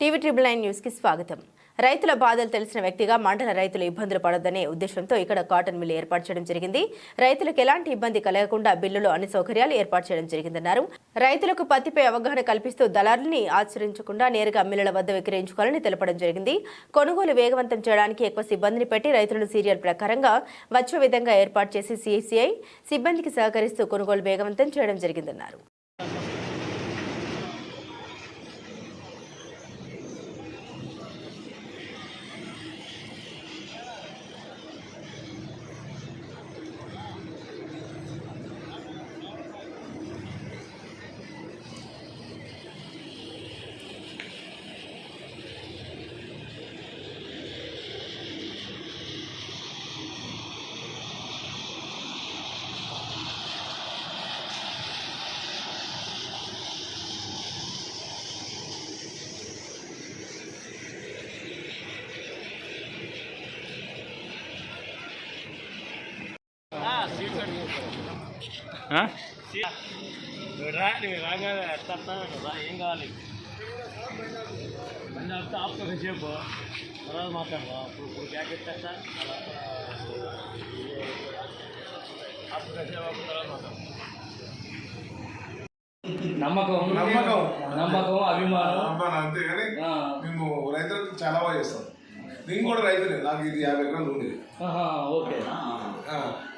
TV triple nine న్యూస్కి స్వాగతం. రైతుల బాధలు తెలిసిన వ్యక్తిగా మండల రైతులు ఇబ్బందులు పడొద్దనే ఉద్దేశంతో ఇక్కడ కాటన్ మిల్ ఏర్పాటు చేయడం జరిగింది. రైతులకు ఎలాంటి ఇబ్బంది కలగకుండా బిల్లులో అన్ని సౌకర్యాలు ఏర్పాటు చేయడం జరిగిందన్నారు. రైతులకు పత్తిపై అవగాహన కల్పిస్తూ దళారుల్ని ఆచరించకుండా నేరుగా మిల్లుల వద్ద విక్రయించుకోవాలని తెలపడం జరిగింది. కొనుగోలు వేగవంతం చేయడానికి ఎక్కువ సిబ్బందిని పెట్టి రైతులను సీరియల్ ప్రకారంగా వచ్చే విధంగా ఏర్పాటు చేసి సిఐసిఐ సిబ్బందికి సహకరిస్తూ కొనుగోలు వేగవంతం చేయడం జరిగిందన్నారు. ఏం కావాలి అన్నీ వస్తే ఆపుతో చెప్పు తర్వాత మాట్లాడదా ఇప్పుడు ఇప్పుడు బ్యాగ్ ఎత్తేస్తా ఆపుతో సేపు తర్వాత మాట్లాడదాం నమ్మకం నమ్మకం. నమ్మకం అభిమానం అంతే కానీ. మేము రైతులకు చాలా బాగా చేస్తాం నేను కూడా రైతులే నాకు ఇది యాభై ఎకరాలు ఉంది ఓకే.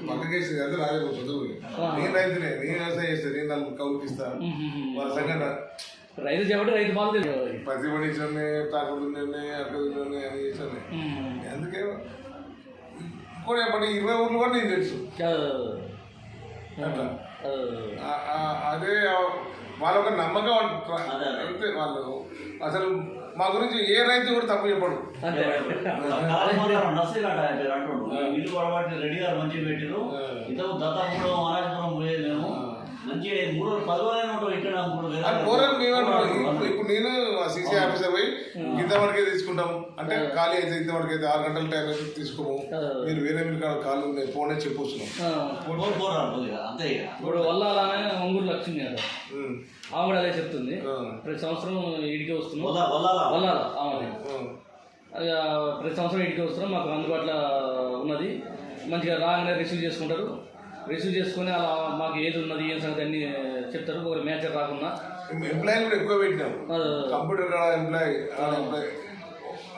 పక్కకేసి అంటే రాలేకపోతుంది ఆ. నేను రైతులే నేను వ్యవసాయం చేస్తాను నేను నలుగురు కౌలుకి ఇస్తాను. వాళ్ళ సంగతి రైతు చెప్పండి రైతు బాధ పత్తి పండించండి తాకుడు అక్కడ అని చేసాను. అందుకే ఇంకోటి చెప్పండి ఇరవై ఊర్లు కూడా నేను తెలుసు. అట్లా. అదే వాళ్ళ ఒక నమ్మకం అంతే వాళ్ళు అసలు మా గురించి ఏ రైతు కూడా తప్పు చెప్పడు. అంతే ఇల్లు పొరపాటు రెడీ గారు మంచిగా పెట్టారు ఇంతకు దత్తాపురం మహారాజపురం పోయేది మేము. మంచి మూడు రోజులు పది రోజులైనా ఉంటాం ఇక్కడ మూడు అది పోరాడు మేమంటున్నాం. ఇప్పుడు ఇప్పుడు నేను సీసీ ఆఫీసర్ పోయి ఇంత వరకే తీసుకుంటాం అంటే ఖాళీ అయితే ఇంత వరకు అయితే ఆరు గంటల టైం అయితే తీసుకోము. మీరు వేరే మీరు కాడ ఖాళీ ఉన్నాయి ఫోన్ చెప్పొస్తున్నాం. ఇప్పుడు వల్ల అలానే ఒంగూరు లక్ష్మి కదా ఉమ్. ఆమె కూడా అదే చెప్తుంది. ప్రతి సంవత్సరం ఇడికి వస్తున్నాం. వల్ల ప్రతి సంవత్సరం ఇంటికి వస్తున్నాం మాకు అందుబాటులో ఉన్నది. మంచిగా రాగానే రిసీవ్ చేసుకుంటారు. రిసీవ్ చేసుకొని అలా మాకు ఏది ఉన్నది ఏం సంగతి అన్ని చెప్తారు. ఒక మేనేజర్ రాకుండా ఎంప్లాయీలు కూడా ఎక్కువ పెట్టినాం కంప్యూటర్ కాడ ఎంప్లాయీ ఎంప్లాయీ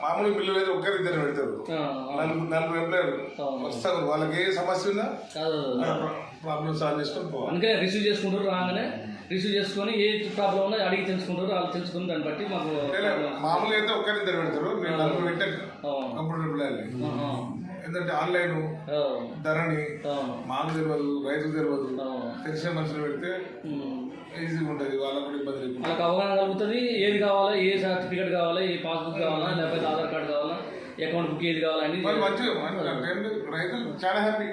మామూలు బిల్లు అయితే ఒక్కరిద్దరు పెడతారు నలుగురు నలుగురు ఎంప్లాయీలు. వస్తారు వాళ్ళకి ఏ సమస్య ఉందా కాదు. ప్రాబ్లమ్ సాల్వ్ చేసుకొని పోవాలి అందుకే రిసీవ్ చేసుకుంటారు రాగానే రిసీవ్ చేసుకొని ఏ ప్రాబ్లం ఉన్నా అడిగి తెలుసుకుంటారు వాళ్ళు తెలుసుకుని దాన్ని బట్టి మాకు లేదా మామూలుగా అయితే ఒక్కరిద్దరు పెడతారు మేము నలుగురు పెట్టాం. కంప్యూటర్ ఎంప్లాయీలు ఆహా. ఎందుకంటే ఆన్లైన్. ధరని. మాకు తెలియదు రైతుకు తెలియదు. తెలిసిన మనుషులు పెడితే. ఈజీగా ఉంటుంది వాళ్ళకు కూడా ఇబ్బంది లేకుండా. వాళ్ళకి అవగాహన కలుగుతుంది ఏది కావాలా ఏ సర్టిఫికేట్ కావాలా ఏ పాస్బుక్ కావాలా లేకపోతే ఆధార్ కార్డు కావాలా అకౌంట్ బుక్ ఏది కావాలని రైతులు చాలా హ్యాపీ.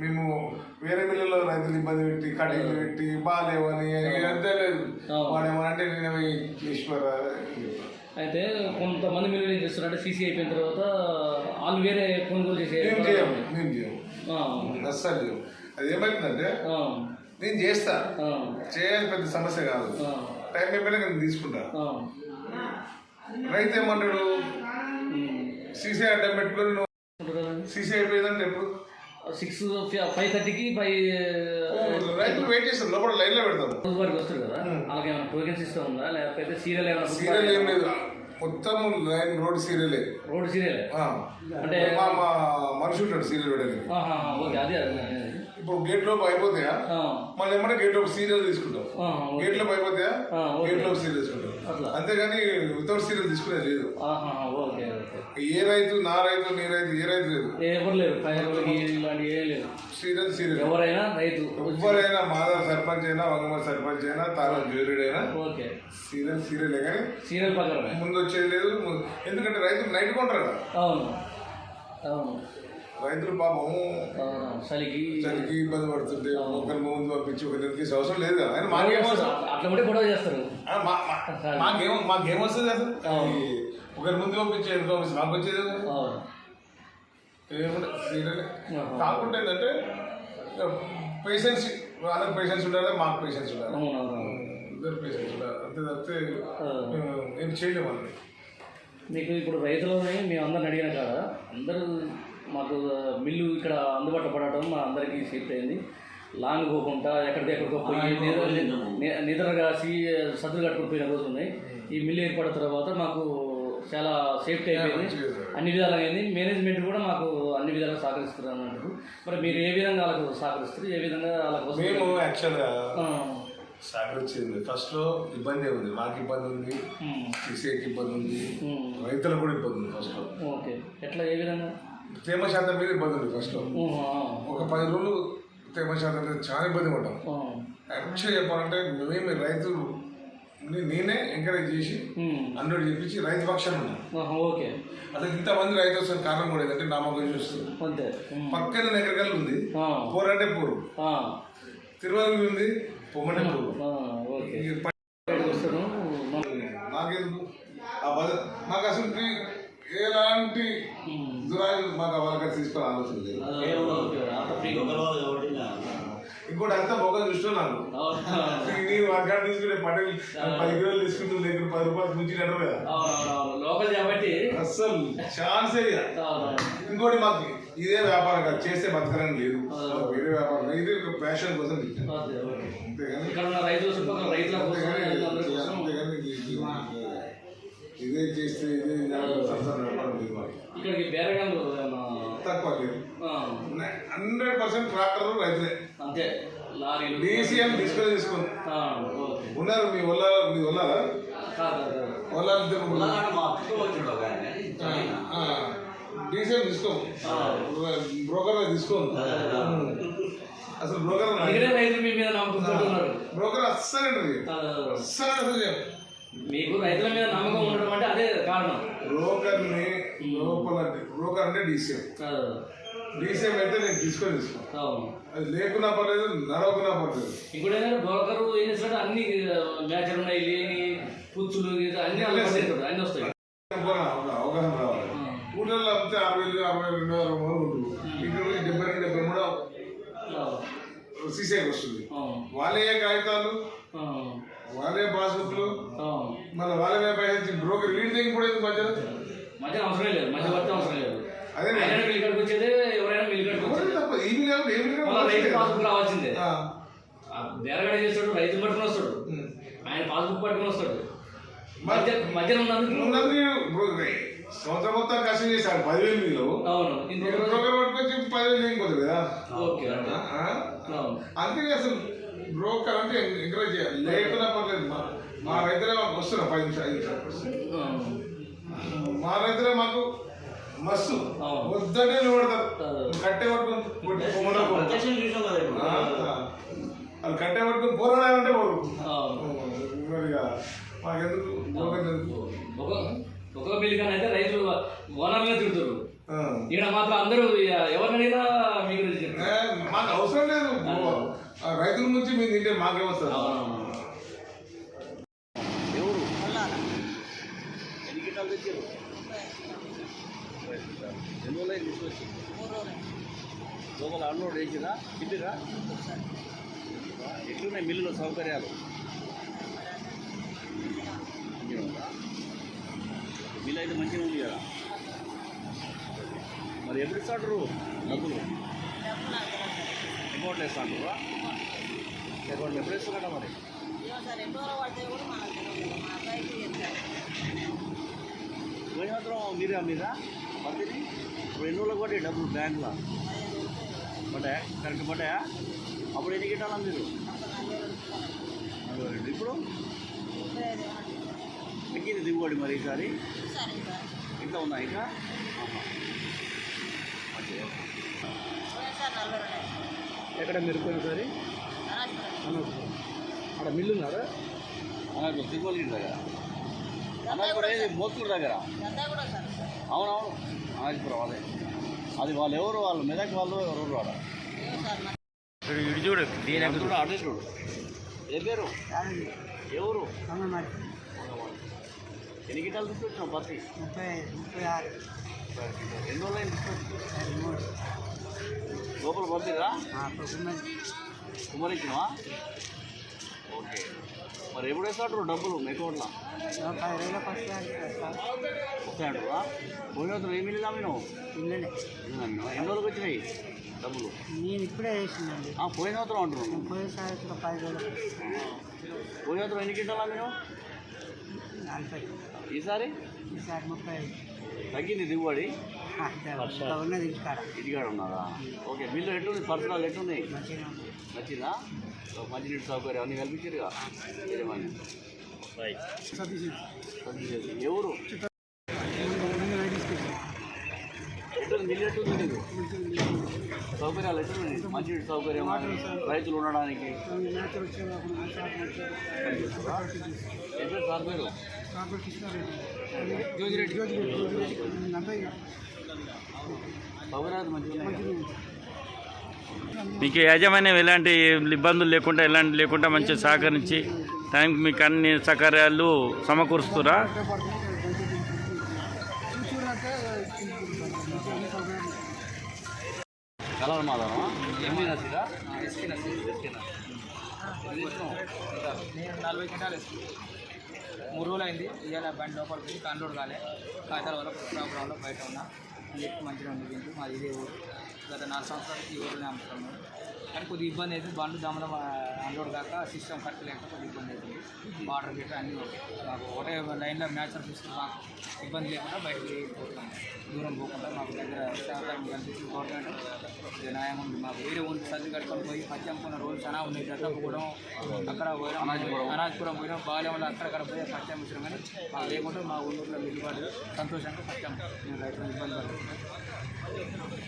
మేము వేరే మిల్లులో రైతులు ఇబ్బంది పెట్టి కటింగ్లు పెట్టి బాగాలేవని అంతే లేదు. వాడేమనంటే నేను ఈశ్వర అయితే కొంతమంది మీరు ఏం చేస్తారంటే సీసీ అయిపోయిన తర్వాత వాళ్ళు వేరే కొనుగోలు చేసే మేము చేయము మేము చేయము. అస్సలు అది ఏమైతుందంటే ఆ, నేను చేస్తా. చేయాలి పెద్ద సమస్య కాదు. టైం అయిపోయినా నేను తీసుకుంటా. రైతు ఏమంటాడు. సీసీ అడ్డం పెట్టుకొని నువ్వు కదండి. సీసీ అయిపోయిందంటే ఎప్పుడు? సిక్స్ ఫైవ్ థర్టీకి ఫైవ్ రైతులు వెయిట్ చేస్తారు లోపల లైన్లో పెడతాం. రోజు వరకు వస్తారు కదా? ఏమైనా టోకెన్ సిస్టమ్ ఉందా లేకపోతే సీరియల్ ఏమైనా సీరియల్ ఏం లేదు. మొత్తం లైన్ రోడ్ సీరియలే. Road serial. అంటే మా మనిషి ఉంటాడు సీరియల్ పెట్టడానికి ఓకే అదే అదే. ఇప్పుడు గేట్ లోపు అయిపోతాయా? మళ్ళీ ఏమన్నా గేట్ లోపు సీరియల్ తీసుకుంటాం. గేట్ లోపు అయిపోతాయా. గేట్ లోపు సీరియల్ తీసుకుంటాం. అంతేగాని వితౌట్ సీరియల్ తీసుకునేది లేదు. ఆహా, ఓకే ఓకే. ఏ రైతు నా రైతు నీ రైతు ఏ రైతు లేదు. సీరియల్ సీరియల్ ఎవరైనా రైతు. ఎవరైనా మాధవ సర్పంచ్ అయినా వంగమ సర్పంచ్ అయినా తాను జ్యూరీడ్ అయినా ఓకే. సీరియల్ సీరియలే కానీ సీరియల్ ముందు వచ్చేది లేదు. ఎందుకంటే రైతులు నైట్ కొంటారు అవును. అవును. రైతులు పాపం చలికి చలికి ఇబ్బంది పడుతుంటే ఒకరి ముందు పంపించి ఒకరి తీసే అవసరం లేదు కదా. ఆయన అట్లా కూడా గొడవ చేస్తారు. ఆ, మా- మా- మాకేం మాకేం వస్తుంది అసలు ఒకరి ముందు పంపించి ఎందుకు పంపించి మాకు వచ్చేది కదా. కాకుండా ఏంటంటే పేషెన్స్ వాళ్ళకి పేషెన్స్ ఉండాలి మాకు పేషెన్స్ ఉండాలి. ఇద్దరు పేషెన్స్ ఉండాలి. అంతే తప్పితే ఏం చేయలేము వాళ్ళని. మీకు ఇప్పుడు రైతులని మేము అందరిని అడిగిన కాడ అందరూ మాకు మిల్లు ఇక్కడ అందుబాటులో పడటం మా అందరికీ సేఫ్టీ అయింది. లాంగ్ పోకుండా ఎక్కడికెక్కడికో పోయి నిద్ర- కాసి సద్దులు కట్టుకుని పోయిన రోజులు ఉన్నాయి. ఈ మిల్లు ఏర్పడిన తర్వాత మాకు చాలా సేఫ్టీ అయిపోయింది. అన్ని విధాలుగా అయింది. మేనేజ్మెంట్ కూడా మాకు అన్ని విధాలుగా సహకరిస్తారు అన్నట్టు. మరి మీరు ఏ విధంగా వాళ్ళకు సహకరిస్తారు ఏ విధంగా వాళ్ళ కోసం మేము యాక్చువల్గా వచ్చింది ఫస్ట్లో ఇబ్బంది ఉంది మాకు ఇబ్బంది ఉంది. ఉమ్, సీసీఐకి ఇబ్బంది ఉంది. రైతులకు కూడా ఇబ్బంది ఉంది ఫస్ట్లో తేమ శాతం మీద ఇబ్బంది ఉంది ఫస్ట్లో ఆ, ఒక పది రోజులు తేమ శాతం మీద చాలా ఇబ్బంది పడ్డాం. యాక్చువల్ చెప్పాలంటే మేమే రైతులు ని- నేనే ఎంకరేజ్ చేసి అందరూ చెప్పించి రైతు పక్షాన్ని ఓకే. అసలు ఇంతమంది రైతు వస్తున్న కారణం కూడా ఏంటంటే నామకం చూస్తుంది అంతే. ఉమ్, పక్కన నగరకల్ ఉంది. పోరంటే పోరు. ఆ, తిరువనలు ఉంది పొమ్మంటే పోరు. నాకెందుకు మాకు అసలు ఎలాంటి దురాయి మాకు వాళ్ళకి తీసుకోవాలి ఆలోచన లేదు ఇంకోటి అంతా మొక్క చూస్తూ నాకు? నేను తీసుకునే పటేల్ పది కిలోలు తీసుకుంటుంది దగ్గర పది రూపాయలు ముంచి కదా. లోకల్ కాబట్టి అస్సలు ఛాన్సే. ఇంకోటి మాకు ఇదే వ్యాపారం కాదు చేస్తే బతకడం లేదు వేరే వ్యాపారం. ఇది ఒక ప్యాషన్ కోసం. అంతేగాని ఇది- చేస్తే ఇదే వ్యాపారం లేదు మాకు ఇక్కడికి బేరగాళ్ళు తక్కువ హండ్రెడ్ పర్సెంట్ ట్రాక్టర్ రైతులే. అంతే లారీలు. డీసీఎం తీసుకొని. ఓకే. ఉన్నారు మీ వల్ల మీ వల్ల. వల్ల. డీసీఎం తీసుకోము బ్రోకర్ తీసుకోము అసలు బ్రోకర్ బ్రోకర్ అస్సలు. అస్సలు అసలు. మీకు రైతుల మీద నమ్మకం ఉండడం అంటే అదే కారణం. బ్రోకర్ని లోపల బ్రోకర్ అంటే డీసీఎం డీసీఎం అయితే నేను తీసుకొని తీసుకోను అవును. అది లేకున్నా పర్లేదు నడవకున్నా పర్లేదు. ఏంటంటే బ్రోకరు ఏం చేస్తాడు అన్ని మ్యాచర్ ఉన్నాయి లేని పుచ్చులు అన్ని అన్ని వస్తాయి. అవగాహన రావాలి. ఊళ్ళల్లో అమ్మితే అరవై వేలు అరవై రెండు అరవై మూడు ఉంటుంది. ఇక్కడ డెబ్బై రెండు డెబ్బై మూడు. సీసీఐకి వస్తుంది. వాళ్ళే కాగితాలు. వాళ్ళే పాస్బుక్లు. మళ్ళీ వాళ్ళే పైసలు బ్రోకర్ కూడా ఎందుకు మధ్యలో మధ్య అవసరం లేదు మధ్య వర్త అవసరం లేదు. అదే మిల్ వచ్చేదే ఎవరైనా మిల్ ఏమి ఏమి మళ్ళీ రైతు పాస్బుక్ రావాల్సిందే. బేరగడ చేస్తాడు? రైతు పట్టుకుని వస్తాడు. ఆయన పాస్బుక్ పట్టుకుని వస్తాడు. మధ్య మధ్యలో ఉన్నందుకు సంవత్సరం మొత్తం కష్టం చేశాడు పదివేలు మీరు అవును. ఇంకొక పట్టుకొచ్చి పదివేలు లేకపోతుంది కదా? ఓకే అంతే అసలు. బ్రోకర్ అంటే ఎంకరేజ్ చేయాలి. లేకున్నా పర్లేదు. మా మా రైతులే మాకు వస్తున్నారు పది నిమిషాలు ఐదు నిమిషాలు. మా రైతులే మాకు మస్తు. వద్దనే నిలబడతారు. కట్టే పట్టుకుని. వాళ్ళు కట్టే పట్టుకుని పోరాడాలంటే పోరు మరి మాకెందుకు బ్రోకర్ ఎందుకు ఒక ఒక మిల్ కానీ అయితే రైతులు ఓనర్గా తిడుతారు ఆ. ఇక్కడ మాత్రం అందరూ ఎవరినైనా మీ గురించి ఏ, చెప్తారు మాకు అవసరం లేదు ఆ రైతుల నుంచి మేము తింటే మాకేమొస్తుంది అవును. ఎవరు ఎన్ని తెచ్చారు. ఎన్ని రోజులు తీసుకొచ్చి లోపల అన్లోడ్ వేసిరా? ఇల్లురా ఎట్లున్నాయి మిల్లులో సౌకర్యాలు? మంచిగా మిల్లు అయితే మంచిగా ఉంది కదా? మరి ఎప్పుడు ఇస్తాడు డబ్బులు? అకౌంట్లో ఇస్తాడు అకౌంట్లో ఎప్పుడు ఇస్తున్నాడా మరి? మాత్రం మీరే మీరా పత్తిని ఇప్పుడు ఎన్ని రోజులకు పడ్డాయి డబ్బులు బ్యాంకులో? పడ్డాయా కరెక్ట్ పడ్డాయా అప్పుడు ఎన్ని గిట్టాలా మీరు? రెండు. ఇప్పుడు? ఎక్కింది దిగుబడి మరి ఈసారి? ఇంత ఉందా ఇంకా. ఎక్కడ మీరు పోయినసారి అక్కడ మిల్లు ఉన్నారా అన్నప్పుడు ఏది మోత్కూరు దగ్గర? అవునవును. అనాజపురం అదే. అది వాళ్ళు ఎవరు వాళ్ళు మెదక్ వాళ్ళు ఎవరు వాడు ఇటు చూడు దీని చూడు అటే చూడు. ఏ పేరు? ఎవరు? ఎన్ని గిట్టాలు తీసుకొచ్చినావు పత్తి? ముప్పై ముప్పై ఆరు ఎన్ని రోజులు తీసుకొచ్చి? లోపల పంపిరా కుమరించినవా ఓకే. మరి ఎప్పుడు వేస్తాడు డబ్బులు? మేకోట్ల వస్తాడు పోయిన వద్దు ఏమి ఇల్లు ఇల్లనే ఇల్లు ఎన్ని రోజులకు వచ్చినాయి డబ్బులు? నేను ఇప్పుడే వేసిందండి ఆ, పోయిన వద్దు అంటున్నాను పోయేసారి ఒక పది రోజులు. పోయిన వద్దు ఎన్ని కింటాలు అమ్మినావు నలభై. ఈసారి? ఈసారి ముప్పై తగ్గింది దిగుబడి? ఉన్నది ఇంటికాడ. ఇంటికాడ ఉన్నారా? ఓకే బిల్లు ఎట్లుంది? పర్సనల్ ఎట్లుంది. నచ్చిందా? మంచినీటి సౌకర్యం అన్నీ కల్పించారుగా ఏమని సతీష్ ఎవరు ఎట్లుంది నీకు సౌకర్యాలు ఎట్లుంది మంచినీటి సౌకర్యం రైతులు ఉండడానికి. ఎట్లా సార్ పేరు సౌకర్యాలు మంచిగా? మీకు యాజమాన్యం ఎలాంటి ఇబ్బందులు లేకుండా ఎలాంటి లేకుండా మంచిగా సహకరించి టైంకి మీకు అన్ని సౌకర్యాలు సమకూరుస్తురా? కలర్ నేను నలభై క్వింటాలు వేసుకున్నాను మూడు రోజులు అయింది. ఇవాళ బండి లోపలికి కన్లోడ్ కాలే. కాగితాల వల్ల ప్రోగ్రాంలో బయట ఉన్నా. ఎక్కువ మంచిగా ఉంది మాది ఇదే ఊరు. గత నాలుగు సంవత్సరాలకి ఈ ఊరిలో అమ్ముతాం మేము కానీ కొద్దిగా ఇబ్బంది అవుతుంది బండ్లు దమ్మడం అన్లోడ్ కాక సిస్టమ్ కరెక్ట్ లేక కొద్దిగా ఇబ్బంది అవుతుంది. వాటర్ గిట్ట అన్నీ మాకు ఒకటే లైన్లో న్యాచురల్ సిస్టమ్ మాకు ఇబ్బంది లేకుండా బయటకు పోతున్నాం. దూరం పోకుండా మాకు దగ్గర సహకారం కనిపిస్తుంది గవర్నమెంట్ న్యాయం ఉంది. మాకు వేరే ఊరికి సర్ది కట్టుకొని పోయి పచ్చి అమ్ముకున్న రోజులు చాలా ఉన్నాయి. దత్తపురం అక్కడ పోయినా. అనాజ్పురం. పోయినా. బాల్యంలో అక్కడక్కడ పోయి పచ్చి అమ్మించడం కానీ మాకు లేకుంటే మా ఊళ్ళో మిల్లుబాటు సంతోషంగా పచ్చి. అమ్ముతాం మేము రైతులు ఇబ్బంది పడుతుంది